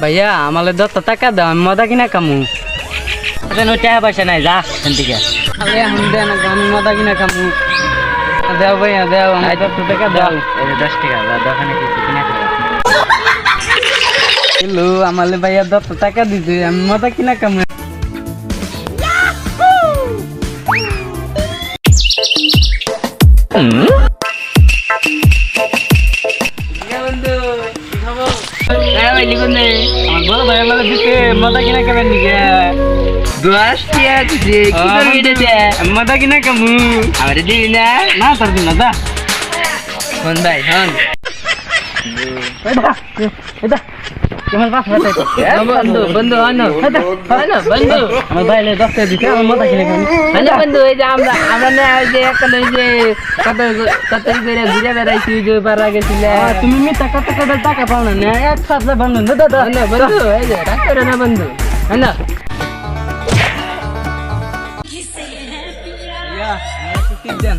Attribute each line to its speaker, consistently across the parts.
Speaker 1: ভাইয়া আমালে দত্ত টাকা দাও আমি মদা কিনা কামু
Speaker 2: আচ্ছা নো টাকা পয়সা নাই যা এখান থেকে।
Speaker 1: আরে এখন দেন আমি মদা কিনা কামু দেও ভাইয়া দেও আমার দত্ত টাকা দাও।
Speaker 2: দশ টাকা যা দোকানে কিছু কিনা
Speaker 1: হ্যালো আমালে ভাইয়া দত্ত টাকা দিতে আমি মদা কিনা কামু আমার বড় ভাই আমালে দিতে মদা কিনা কেমন নিকে
Speaker 2: দশ টাকা দিছে কি করবি এটাতে
Speaker 1: আমি কিনা কামু
Speaker 2: আমার দিবি না।
Speaker 1: না তোর দিন দা
Speaker 2: হন ভাই হন।
Speaker 1: এটা এটা কেমন পাস বাতাই
Speaker 2: বন্ধু বন্ধু হন হন বন্ধু
Speaker 1: আমার বাইরে দশ টাকা দিতে আমার কিনা কামু
Speaker 2: হন বন্ধু এই যে আমরা আমরা না ওই যে একটা ওই যে কত কত করে ঘুরে বেড়াইছি যে পারা গেছিল।
Speaker 1: তুমি মিথ্যা কত কত টাকা পাও না এক সাথে বান্ধব দাদা
Speaker 2: বন্ধু বন্ধু এই যে রাগ করো না বন্ধু। হন
Speaker 1: ইয়া একটু টিপ দেন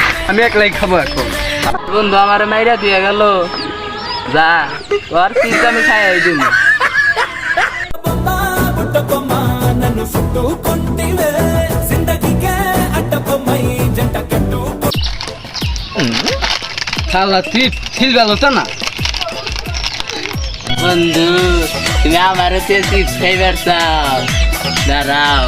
Speaker 1: আমি একলাই খাব এখন।
Speaker 2: বন্ধু আমার মাইরা দিয়ে গেল। যা ওর পিস আমি খাই দিন
Speaker 1: জন্য তুই ফিল গেল তো না?
Speaker 2: বন্ধু তুমি আমার চিপস খাইবার চাও দাঁড়াও।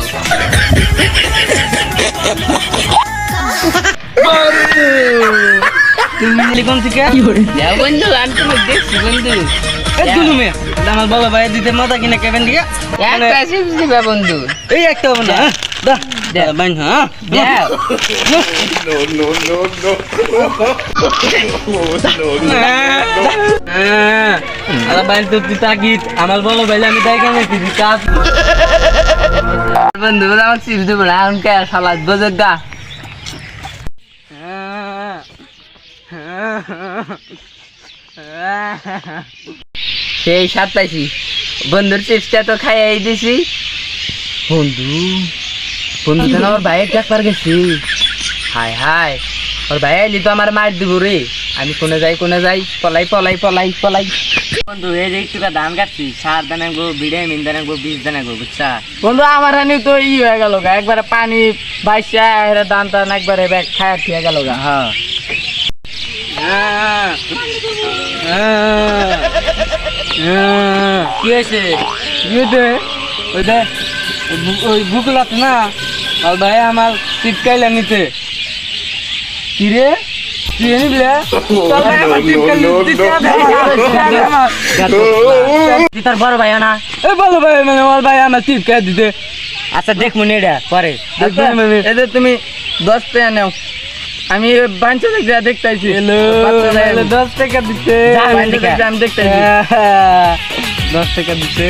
Speaker 1: আমার বাবা ভাই দিতে মজা কিনে কেবেন দিকে
Speaker 2: চিপস দিবা বন্ধু।
Speaker 1: এই একটা হবে না হ্যাঁ? হ্যাঁ. হ্যাঁ। আমার বলো ভাইলে আমি তাই কেন
Speaker 2: বন্ধু আমার চিপস দিব না এখন কে সালাদ বোঝে গা। সেই সাত পাইছি। বন্ধুর চিপসটা তো খাইয়াই দিছি। বন্ধু বন্ধু তো আমার ভাইয়ের চাকবার গেছি। হায় হায় ওর ভাই আইলি তো আমার মার দিব রে আমি কোনে যাই কোনে যাই? পলাই পলাই পলাই পলাই। বন্ধু এই যে একটু ধান কাটছি সার দান আনব ভিটামিন দান আনব বীজ দান আনব বুঝছা? বন্ধু আমার আনি তো ই হয়ে গেল গা। একবারে পানি বাইসা দান টান একবারে ব্যাগ খায় ঠিক গেল গা। হ্যাঁ। কি হয়েছে
Speaker 1: ইয়েতে ওই দে ওই বু- ওই বুকলাত না আর ভাই আমার চিপকাইলে নিতে কি রে তুই নিবলে তোর ভাই আমার চিপকাইলে
Speaker 3: no,
Speaker 1: দিতে
Speaker 3: no.
Speaker 1: দে, দে আমার।
Speaker 2: তোর বড় ভাই না
Speaker 1: এ বলো ভাই মানে আমার ভাই আমার দিতে
Speaker 2: আচ্ছা দেখ মনে এটা পরে
Speaker 1: আচ্ছা,
Speaker 2: তুমি দশ টাকা নাও আমি বাঞ্চা দেখতে দেখতেছি
Speaker 1: দশ টাকা দিতে
Speaker 2: আমি দেখতেছি।
Speaker 1: দশ টাকা দিতে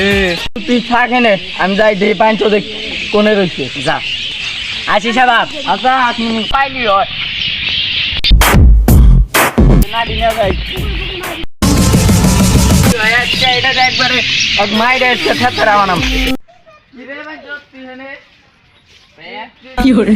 Speaker 2: তুই থাক এনে আমি যাই দেখি পাঁচ দেখ কোনে রয়েছে যা। আসি সাবাব আচ্ছা আপনি পাইলি হয়। না দিনে যাই আচ্ছা এটা একবারে এক মাইরে এসে রাওয়ানাম। কি রে ভাই তুই এনে কি করে?